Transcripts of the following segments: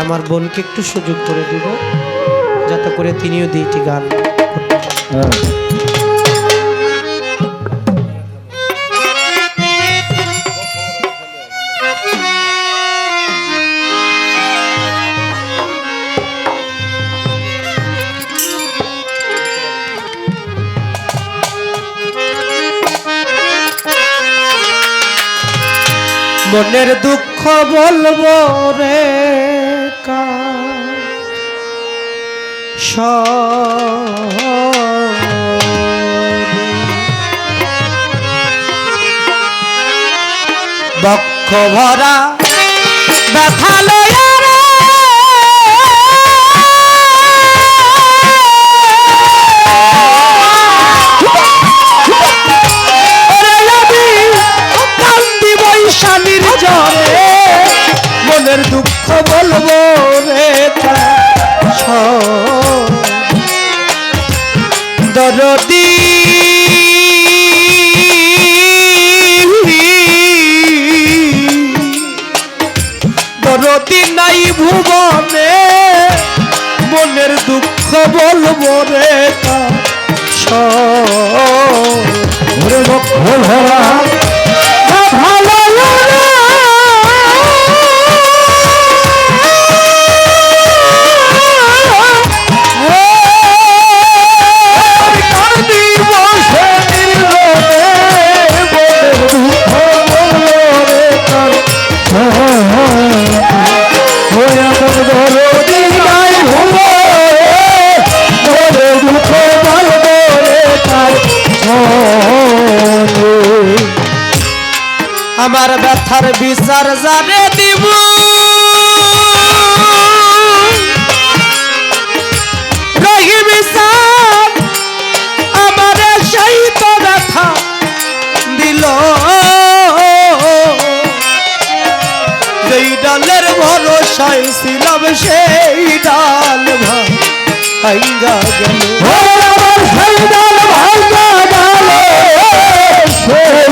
আমার বোনকে একটু সুযোগ করে দিব, যাতে করে তিনিও দুইটি গান মনের দুঃখ বলব রে। বক্ষ ভরা ব্যথা লয়া মনের দুঃখ বলব রে দরদি। দরদি নাই ভুবনে মনের দুঃখ বলব রে ব্যথার বিচার জানে দিব। রহি বিচার আমার সেই তো ব্যথা দিল। ডাল ভাঙ্গা গেল।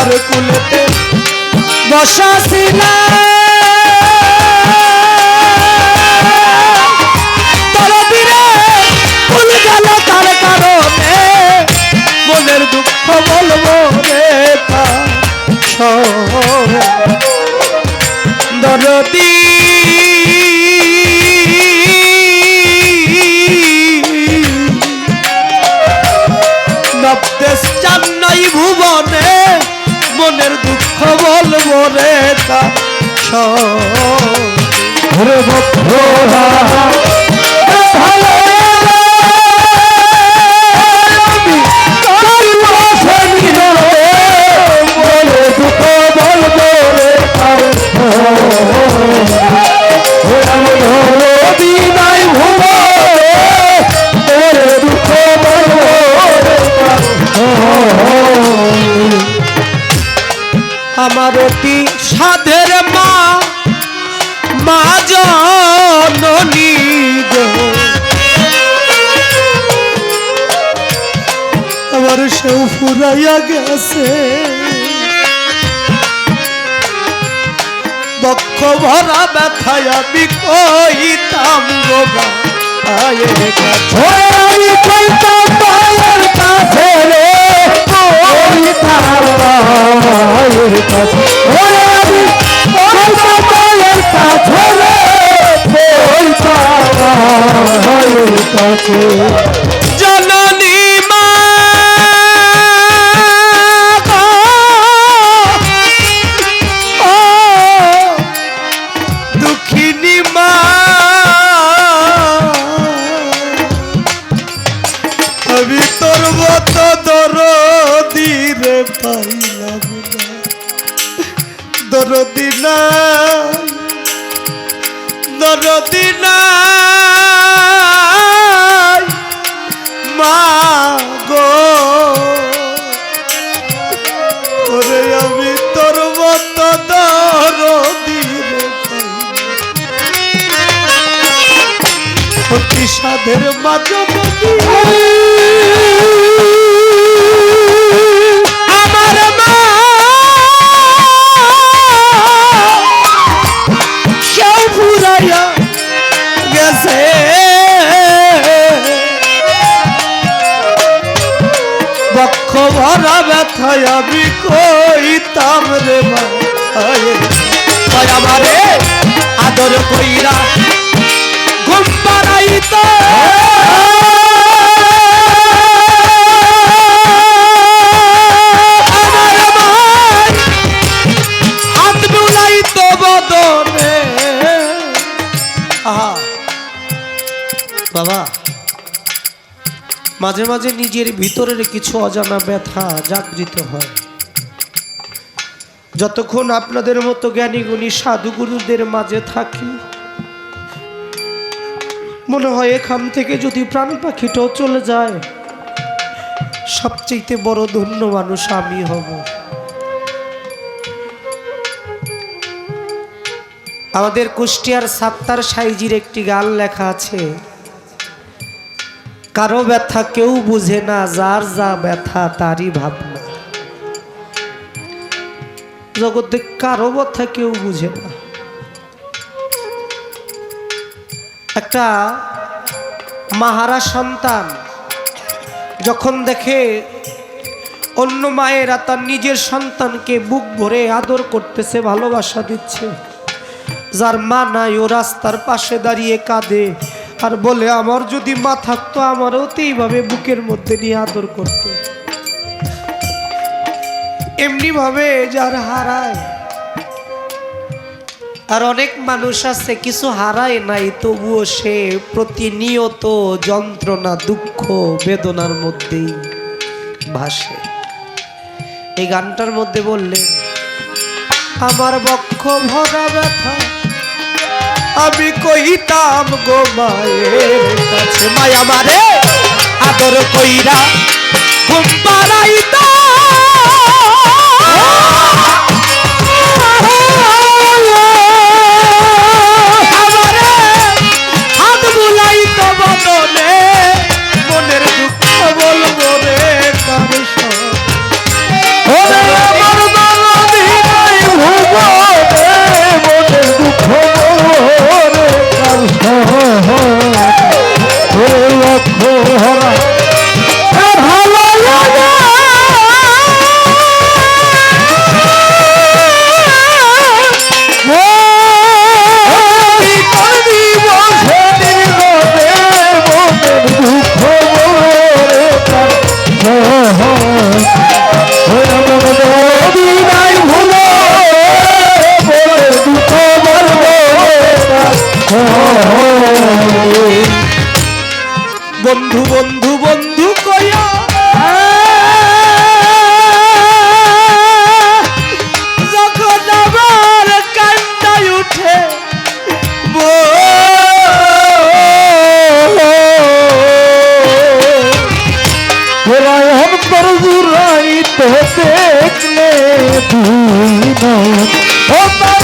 আমি কুলেতে। বসা ফুল গেল তার কারণে। মনের দুঃখ বলব রে দরদি বলব রে তা আমার অতি সাধের মা মা জননী আমার সেও ফুরাইয়া গেছে। বক্ষ ভরা ব্যথায় আমি কইতাম গো কাছে আমি কইতাম কাছে। জননী মা দুঃখিনী মা। আমি তোর মত দর দিরে পাইলাম দরদিনা দরদিনা ভরা ব্যথায় আমি কইতাম রে মায়ে। আমারে আদর কইরা ঘুম বাবা, মাঝে মাঝে নিজের ভিতরের কিছু অজানা ব্যথা জাগৃত হয়। যতক্ষণ আপনাদের মতো জ্ঞানী গুণী সাধুগুরুদের মাঝে থাকি মনে হয় এখান থেকে যদি প্রাণ পাখিটাও চলে যায় সবচেয়ে বড় ধন্য মানুষ আমি হব। আমাদের কুষ্টিয়ার সাত্তার সাইজির একটি গান লেখা আছে, কারও ব্যথা কেউ বুঝে না, যার যা ব্যথা তারই ভাবনা। জগতে কারও ব্যথা কেউ বুঝে না। একটা মাহারা সন্তান যখন দেখে অন্য মায়েরা তার নিজের সন্তানকে বুক ভরে আদর করতেছে, ভালোবাসা দিচ্ছে। যার মা নাই, ও রাস্তার পাশে দাঁড়িয়ে কাঁদে আর বলে, আমার যদি মা থাকতো, আমারও তো এইভাবে বুকের মধ্যে নিয়ে আদর করতো। এমনিভাবে যার হারায় আর অনেক মানুষ আছে, কিছু হারায় নাই, তবুও সে প্রতিনিয়ত যন্ত্রণা, দুঃখ, বেদনার মধ্যেই ভাসে। এই গানটার মধ্যে বললেন, আমার বক্ষ ভরা ব্যথা, আমি কইতাম গো মায়ের কাছে, মায়া মারে, আদর কইরা ঘুম পাড়াইতা বদনে মনের দুঃখ বলব রে কার ও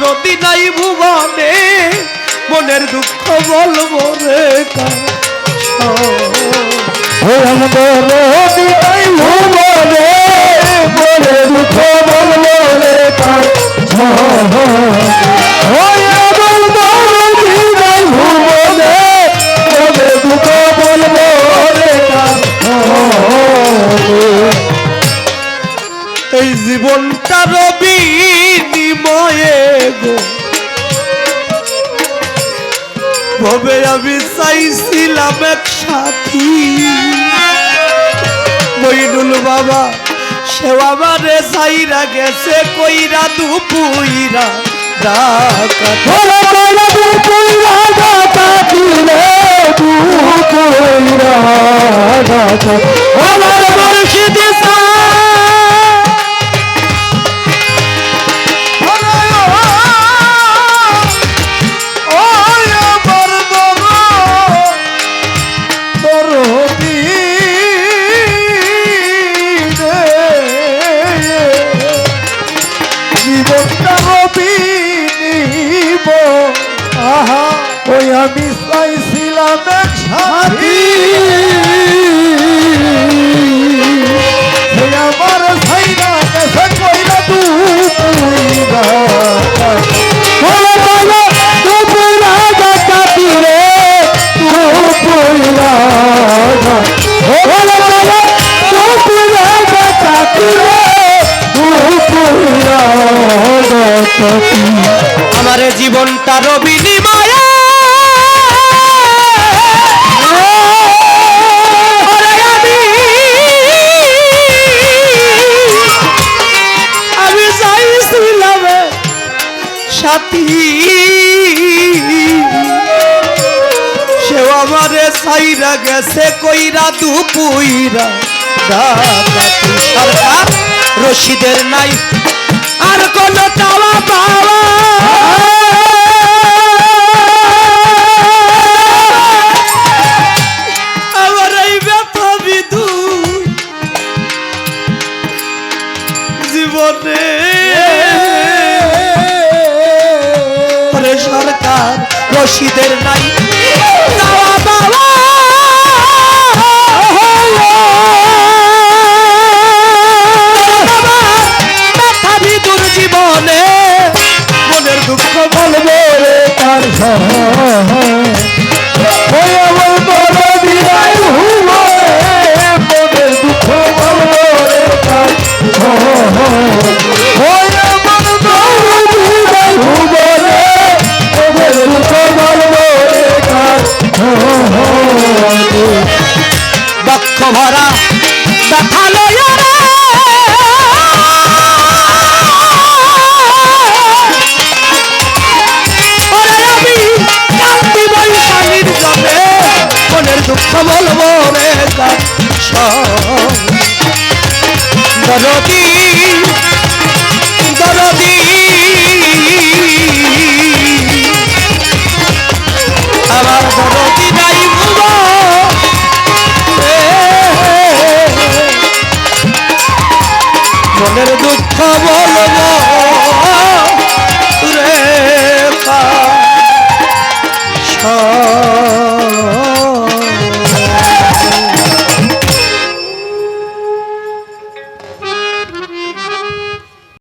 দরদি নাই ভুবনে মনের দুঃখ বলব রে ভুবনে বলে দুঃখ বলব রে এই জীবনটা রবি নিময়ে গো। ভবে আমি চাইছিলাম এক সাথী। মইনুল বাবা সেও আমারে চাইরা গেছে কইরা দুপুইরা গাতা আমি চাইছিলাম এক সাথী আমার ছাইরা গেছে কইরা আমার জীবনটা রবি নিময়ে। সাথী। আমারে চাইরা গেছে কইরা দুপুইরা সরকার রশিদের নাই আর কোন পাওয়া। রশিদের নাই। ভরা ব্যথা